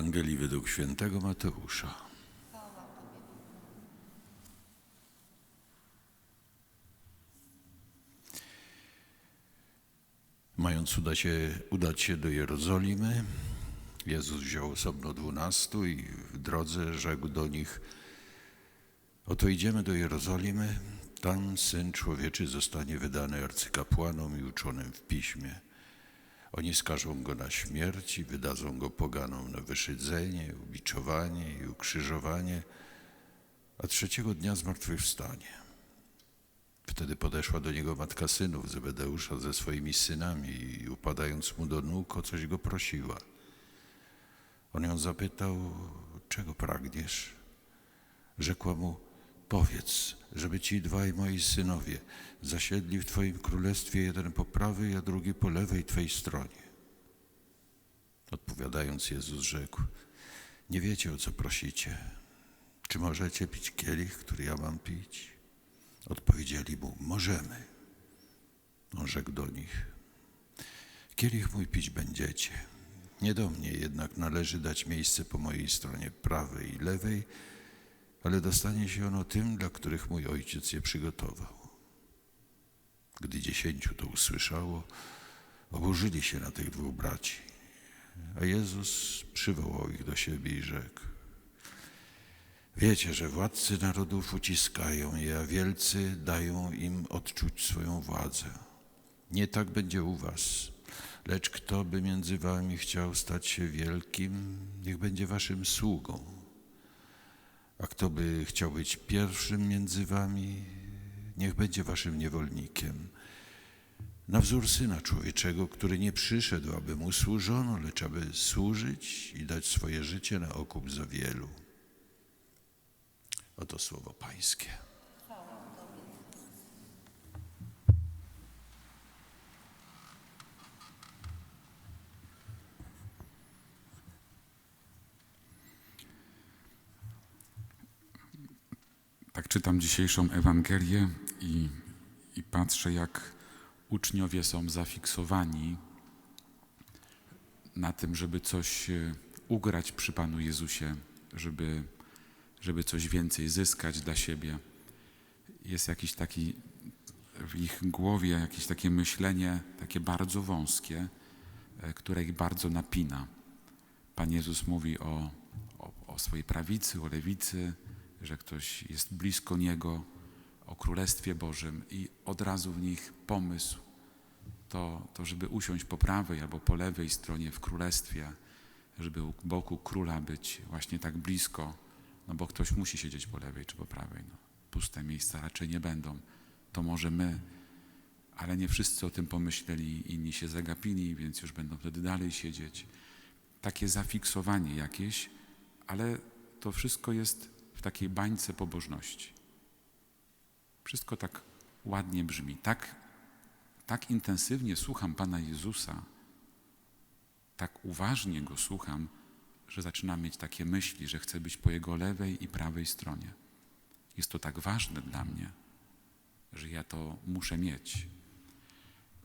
Ewangelii według świętego Mateusza. Mając się, udać się do Jerozolimy, Jezus wziął osobno dwunastu i w drodze rzekł do nich: Oto idziemy do Jerozolimy, tam syn człowieczy zostanie wydany arcykapłanom i uczonym w piśmie. Oni skażą go na śmierć i wydadzą go poganom na wyszydzenie, ubiczowanie i ukrzyżowanie, a trzeciego dnia zmartwychwstanie. Wtedy podeszła do niego matka synów Zebedeusza ze swoimi synami i upadając mu do nóg o coś go prosiła. On ją zapytał, czego pragniesz? Rzekła mu, powiedz, żeby ci dwaj moi synowie zasiedli w Twoim królestwie, jeden po prawej, a drugi po lewej Twej stronie. Odpowiadając, Jezus rzekł, nie wiecie o co prosicie. Czy możecie pić kielich, który ja mam pić? Odpowiedzieli mu, możemy. On rzekł do nich, kielich mój pić będziecie. Nie do mnie jednak należy dać miejsce po mojej stronie prawej i lewej, ale dostanie się ono tym, dla których mój ojciec je przygotował. Gdy dziesięciu to usłyszało, oburzyli się na tych dwóch braci. A Jezus przywołał ich do siebie i rzekł: Wiecie, że władcy narodów uciskają je, a wielcy dają im odczuć swoją władzę. Nie tak będzie u was. Lecz kto by między wami chciał stać się wielkim, niech będzie waszym sługą. A kto by chciał być pierwszym między wami, niech będzie waszym niewolnikiem. Na wzór Syna Człowieczego, który nie przyszedł, aby mu służono, lecz aby służyć i dać swoje życie na okup za wielu. Oto słowo Pańskie. Tak czytam dzisiejszą Ewangelię i, i patrzę, jak uczniowie są zafiksowani na tym, żeby coś e, ugrać przy Panu Jezusie, żeby, żeby coś więcej zyskać dla siebie. Jest jakiś taki w ich głowie, jakieś takie myślenie, takie bardzo wąskie, e, które ich bardzo napina. Pan Jezus mówi o, o, o swojej prawicy, o lewicy, że ktoś jest blisko Niego, o Królestwie Bożym i od razu w nich pomysł, to, to żeby usiąść po prawej albo po lewej stronie w Królestwie, żeby u boku Króla być właśnie tak blisko, no bo ktoś musi siedzieć po lewej czy po prawej. No. Puste miejsca raczej nie będą. To może my, ale nie wszyscy o tym pomyśleli, inni się zagapili, więc już będą wtedy dalej siedzieć. Takie zafiksowanie jakieś, ale to wszystko jest w takiej bańce pobożności. Wszystko tak ładnie brzmi. Tak, tak intensywnie słucham Pana Jezusa, tak uważnie Go słucham, że zaczynam mieć takie myśli, że chcę być po Jego lewej i prawej stronie. Jest to tak ważne dla mnie, że ja to muszę mieć.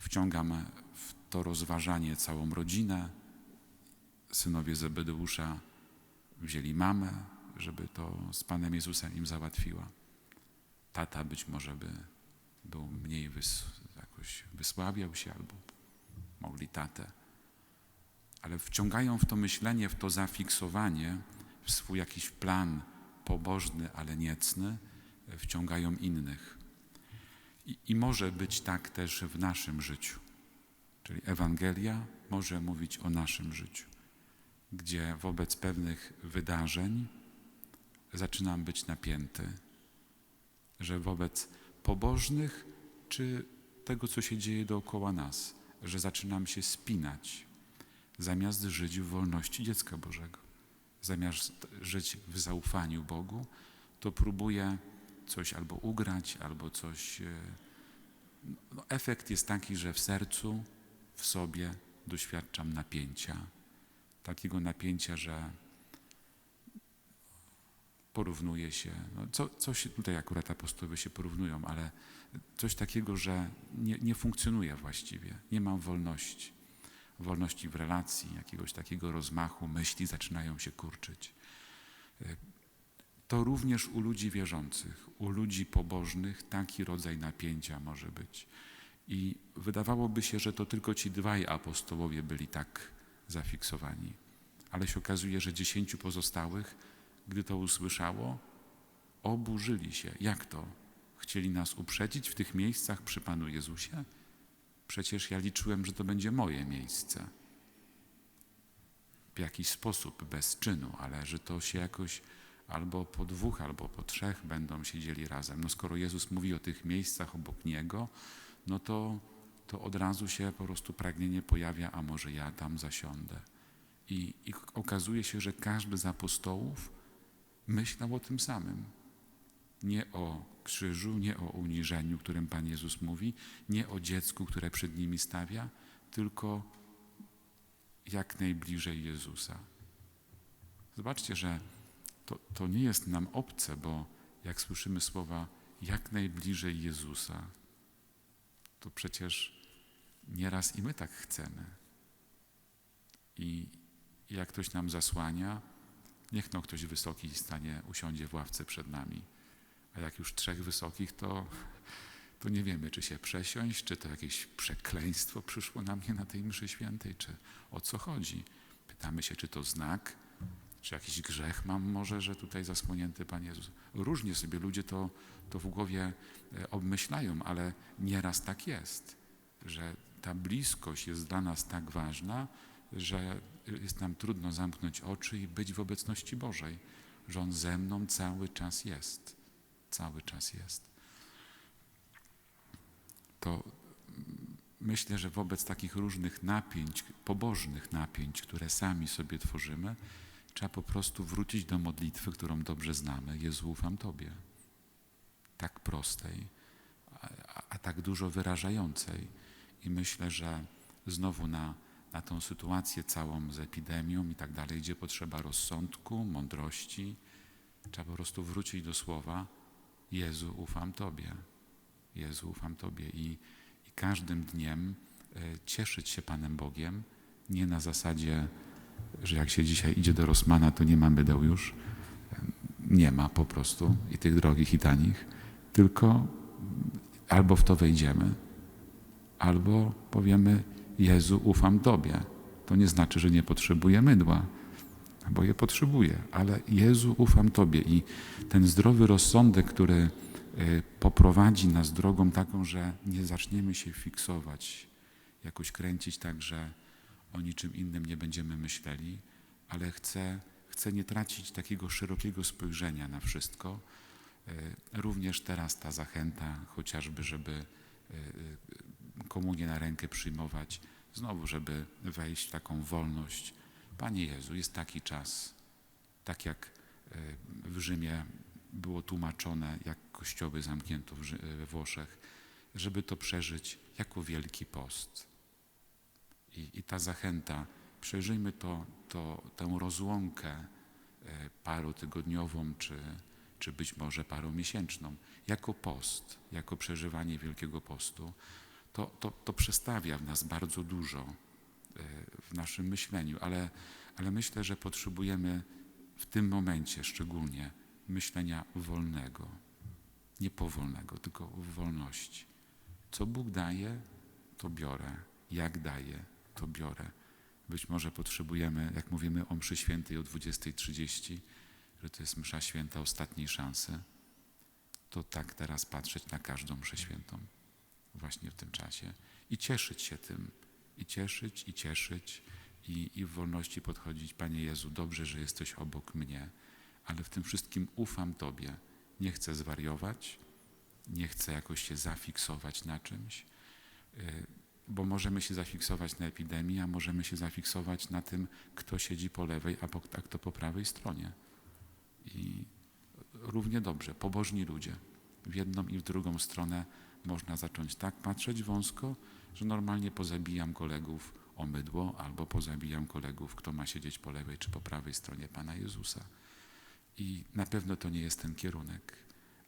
Wciągam w to rozważanie całą rodzinę. Synowie Zebedeusza wzięli mamę, żeby to z Panem Jezusem im załatwiła. Tata być może by był mniej wys, jakoś wysławiał się albo mogli tatę. Ale wciągają w to myślenie, w to zafiksowanie, w swój jakiś plan pobożny, ale niecny, wciągają innych. I, I może być tak też w naszym życiu. Czyli Ewangelia może mówić o naszym życiu, gdzie wobec pewnych wydarzeń, zaczynam być napięty, że wobec pobożnych czy tego, co się dzieje dookoła nas, że zaczynam się spinać, zamiast żyć w wolności dziecka Bożego, zamiast żyć w zaufaniu Bogu, to próbuję coś albo ugrać, albo coś. e, No, efekt jest taki, że w sercu, w sobie doświadczam napięcia. Takiego napięcia, że porównuje się, no co, coś tutaj akurat apostołowie się porównują, ale coś takiego, że nie, nie funkcjonuje właściwie, nie mam wolności. wolności w relacji, jakiegoś takiego rozmachu, myśli zaczynają się kurczyć. Y, To również u ludzi wierzących, u ludzi pobożnych taki rodzaj napięcia może być. I wydawałoby się, że to tylko ci dwaj apostołowie byli tak zafiksowani. Ale się okazuje, że dziesięciu pozostałych, gdy to usłyszało, oburzyli się. Jak to? Chcieli nas uprzedzić w tych miejscach przy Panu Jezusie? Przecież ja liczyłem, że to będzie moje miejsce. W jakiś sposób, bez czynu, ale że to się jakoś albo po dwóch, albo po trzech będą siedzieli razem. No skoro Jezus mówi o tych miejscach obok Niego, no to, to od razu się po prostu pragnienie pojawia, a może ja tam zasiądę. I, I okazuje się, że każdy z apostołów myślał o tym samym. Nie o krzyżu, nie o uniżeniu, którym Pan Jezus mówi, nie o dziecku, które przed nimi stawia, tylko jak najbliżej Jezusa. Zobaczcie, że to, to nie jest nam obce, bo jak słyszymy słowa jak najbliżej Jezusa, to przecież nieraz i my tak chcemy. I jak ktoś nam zasłania, niech no ktoś wysoki stanie, usiądzie w ławce przed nami. A jak już trzech wysokich, to, to nie wiemy, czy się przesiąść, czy to jakieś przekleństwo przyszło na mnie na tej mszy świętej, czy o co chodzi. Pytamy się, czy to znak, czy jakiś grzech mam może, że tutaj zasłonięty Pan Jezus. Różnie sobie ludzie to, to w głowie e, obmyślają, ale nieraz tak jest, że ta bliskość jest dla nas tak ważna, że jest nam trudno zamknąć oczy i być w obecności Bożej, że On ze mną cały czas jest. Cały czas jest. To myślę, że wobec takich różnych napięć, pobożnych napięć, które sami sobie tworzymy, trzeba po prostu wrócić do modlitwy, którą dobrze znamy. Jezu, ufam Tobie. Tak prostej, a, a tak dużo wyrażającej. I myślę, że znowu na, na tą sytuację całą z epidemią i tak dalej, gdzie potrzeba rozsądku, mądrości, trzeba po prostu wrócić do słowa Jezu, ufam Tobie. Jezu, ufam Tobie. I, i każdym dniem e, cieszyć się Panem Bogiem, nie na zasadzie, że jak się dzisiaj idzie do Rosmana, to nie ma mydeł już. Nie ma po prostu i tych drogich, i tanich, tylko albo w to wejdziemy, albo powiemy: Jezu, ufam Tobie. To nie znaczy, że nie potrzebuję mydła, bo je potrzebuję, ale Jezu, ufam Tobie. I ten zdrowy rozsądek, który y, poprowadzi nas drogą taką, że nie zaczniemy się fiksować, jakoś kręcić tak, że o niczym innym nie będziemy myśleli, ale chcę, chcę nie tracić takiego szerokiego spojrzenia na wszystko. Y, Również teraz ta zachęta, chociażby, żeby y, komunię na rękę przyjmować, znowu, żeby wejść w taką wolność. Panie Jezu, jest taki czas, tak jak y, w Rzymie było tłumaczone, jak kościoły zamknięto Rzy- we Włoszech, żeby to przeżyć jako wielki post. I, i ta zachęta, przeżyjmy to, to, tę rozłąkę e, parotygodniową, czy, czy być może paromiesięczną, jako post, jako przeżywanie Wielkiego Postu, to, to, to przestawia w nas bardzo dużo e, w naszym myśleniu, ale, ale myślę, że potrzebujemy w tym momencie szczególnie myślenia wolnego, nie powolnego, tylko w wolności. Co Bóg daje, to biorę. Jak daje, to biorę. Być może potrzebujemy, jak mówimy o mszy świętej o 20.30, że to jest msza święta ostatniej szansy, to tak teraz patrzeć na każdą mszę świętą właśnie w tym czasie i cieszyć się tym, i cieszyć, i cieszyć, i, i w wolności podchodzić. Panie Jezu, dobrze, że jesteś obok mnie, ale w tym wszystkim ufam Tobie. Nie chcę zwariować, nie chcę jakoś się zafiksować na czymś, y, bo możemy się zafiksować na epidemii, a możemy się zafiksować na tym, kto siedzi po lewej, a, kto po prawej stronie. I równie dobrze, pobożni ludzie, w jedną i w drugą stronę można zacząć tak patrzeć wąsko, że normalnie pozabijam kolegów o mydło, albo pozabijam kolegów, kto ma siedzieć po lewej czy po prawej stronie Pana Jezusa. I na pewno to nie jest ten kierunek,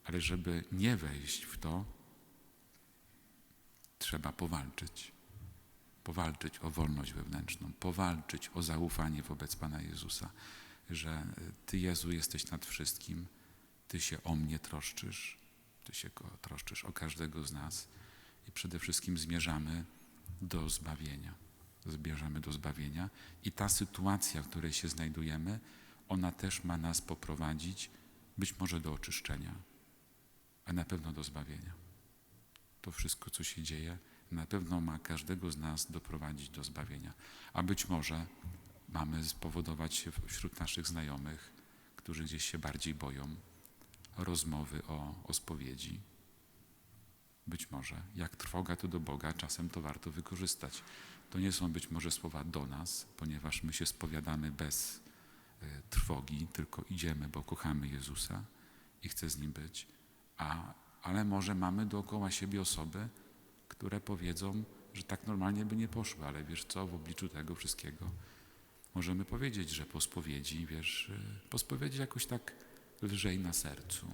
ale żeby nie wejść w to, trzeba powalczyć. powalczyć o wolność wewnętrzną, powalczyć o zaufanie wobec Pana Jezusa, że Ty, Jezu, jesteś nad wszystkim, Ty się o mnie troszczysz, Ty się troszczysz o każdego z nas i przede wszystkim zmierzamy do zbawienia. Zmierzamy do zbawienia i ta sytuacja, w której się znajdujemy, ona też ma nas poprowadzić być może do oczyszczenia, a na pewno do zbawienia. To wszystko, co się dzieje, na pewno ma każdego z nas doprowadzić do zbawienia. A być może mamy spowodować się wśród naszych znajomych, którzy gdzieś się bardziej boją, rozmowy o, o spowiedzi. Być może, jak trwoga to do Boga, czasem to warto wykorzystać. To nie są być może słowa do nas, ponieważ my się spowiadamy bez y, trwogi, tylko idziemy, bo kochamy Jezusa i chcę z Nim być. A, ale może mamy dookoła siebie osoby, które powiedzą, że tak normalnie by nie poszły, ale wiesz co, w obliczu tego wszystkiego możemy powiedzieć, że po spowiedzi, wiesz, y, po spowiedzi jakoś tak lżej na sercu.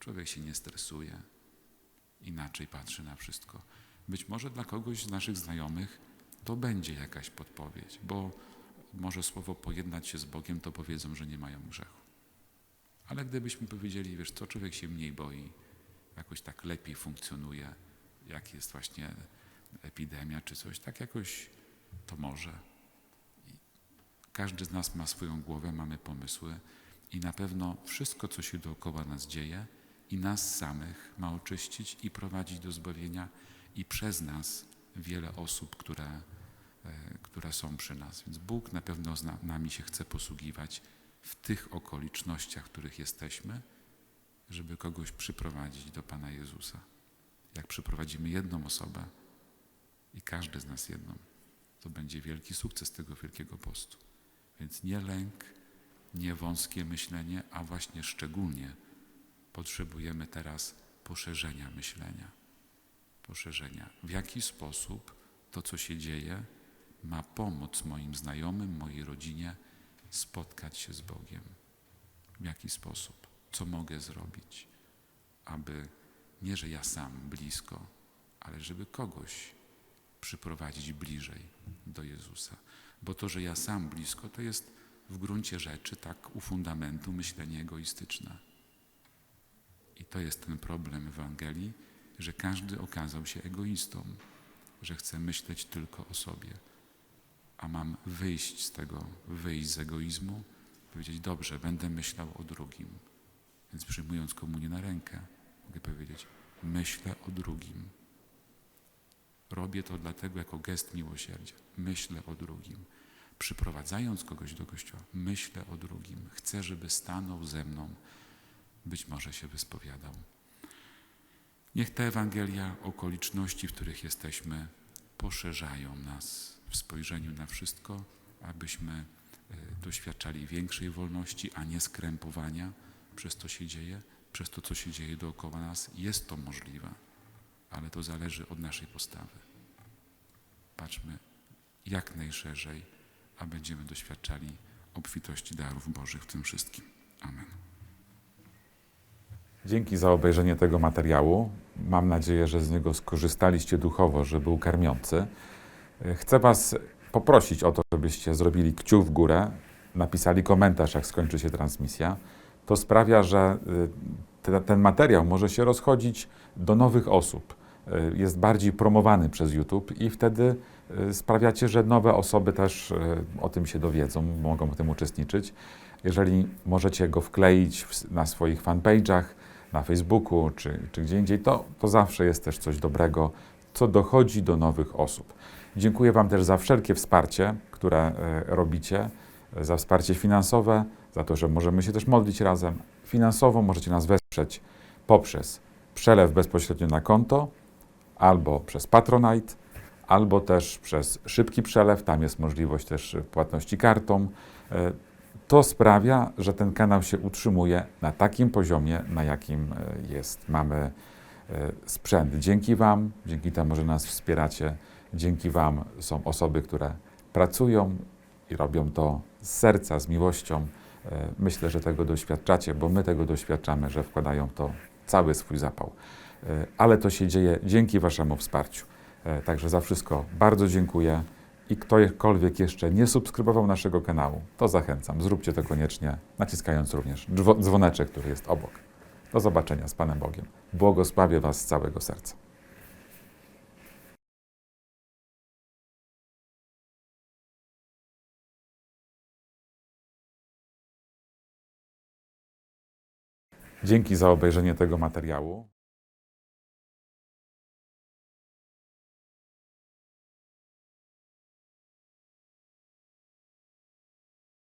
Człowiek się nie stresuje, inaczej patrzy na wszystko. Być może dla kogoś z naszych znajomych to będzie jakaś podpowiedź, bo może słowo pojednać się z Bogiem, to powiedzą, że nie mają grzechu. Ale gdybyśmy powiedzieli, wiesz co, człowiek się mniej boi, jakoś tak lepiej funkcjonuje, jak jest właśnie epidemia czy coś, tak jakoś to może. Każdy z nas ma swoją głowę, mamy pomysły i na pewno wszystko, co się dookoła nas dzieje i nas samych ma oczyścić i prowadzić do zbawienia i przez nas wiele osób, które, e, które są przy nas. Więc Bóg na pewno z na- nami się chce posługiwać w tych okolicznościach, w których jesteśmy, żeby kogoś przyprowadzić do Pana Jezusa. Jak przyprowadzimy jedną osobę i każdy z nas jedną, to będzie wielki sukces tego Wielkiego Postu. Więc nie lęk, nie wąskie myślenie, a właśnie szczególnie potrzebujemy teraz poszerzenia myślenia. Poszerzenia. W jaki sposób to, co się dzieje, ma pomóc moim znajomym, mojej rodzinie spotkać się z Bogiem? W jaki sposób? Co mogę zrobić, aby nie, że ja sam blisko, ale żeby kogoś przyprowadzić bliżej do Jezusa. Bo to, że ja sam blisko, to jest w gruncie rzeczy tak u fundamentu myślenie egoistyczne. I to jest ten problem Ewangelii, że każdy okazał się egoistą, że chce myśleć tylko o sobie. A mam wyjść z tego, wyjść z egoizmu, powiedzieć, dobrze, będę myślał o drugim. Więc przyjmując komunię na rękę, mogę powiedzieć, myślę o drugim. Robię to dlatego jako gest miłosierdzia. Myślę o drugim. Przyprowadzając kogoś do kościoła, myślę o drugim. Chcę, żeby stanął ze mną. Być może się wyspowiadał. Niech ta Ewangelia, okoliczności, w których jesteśmy, poszerzają nas w spojrzeniu na wszystko, abyśmy e, doświadczali większej wolności, a nie skrępowania przez to się dzieje, przez to, co się dzieje dookoła nas. Jest to możliwe, ale to zależy od naszej postawy. Patrzmy jak najszerzej, a będziemy doświadczali obfitości darów Bożych w tym wszystkim. Amen. Dzięki za obejrzenie tego materiału. Mam nadzieję, że z niego skorzystaliście duchowo, że był karmiący. Chcę Was poprosić o to, żebyście zrobili kciuk w górę, napisali komentarz, jak skończy się transmisja. To sprawia, że y, te- ten materiał może się rozchodzić do nowych osób. Y, Jest bardziej promowany przez YouTube i wtedy y, sprawiacie, że nowe osoby też y, o tym się dowiedzą, mogą w tym uczestniczyć. Jeżeli możecie go wkleić na swoich fanpage'ach, na Facebooku czy, czy gdzie indziej, to, to zawsze jest też coś dobrego, co dochodzi do nowych osób. Dziękuję Wam też za wszelkie wsparcie, które e, robicie, e, za wsparcie finansowe, za to, że możemy się też modlić razem. Finansowo możecie nas wesprzeć poprzez przelew bezpośrednio na konto, albo przez Patronite, albo też przez szybki przelew. Tam jest możliwość też płatności kartą. E, To sprawia, że ten kanał się utrzymuje na takim poziomie, na jakim e, jest. Mamy e, sprzęt. Dzięki Wam, dzięki temu, że nas wspieracie, dzięki Wam są osoby, które pracują i robią to z serca, z miłością. Myślę, że tego doświadczacie, bo my tego doświadczamy, że wkładają to cały swój zapał. E, Ale to się dzieje dzięki Waszemu wsparciu. E, Także za wszystko bardzo dziękuję. I ktokolwiek jeszcze nie subskrybował naszego kanału, to zachęcam. Zróbcie to koniecznie, naciskając również dzwo- dzwoneczek, który jest obok. Do zobaczenia z Panem Bogiem. Błogosławię Was z całego serca. Dzięki za obejrzenie tego materiału.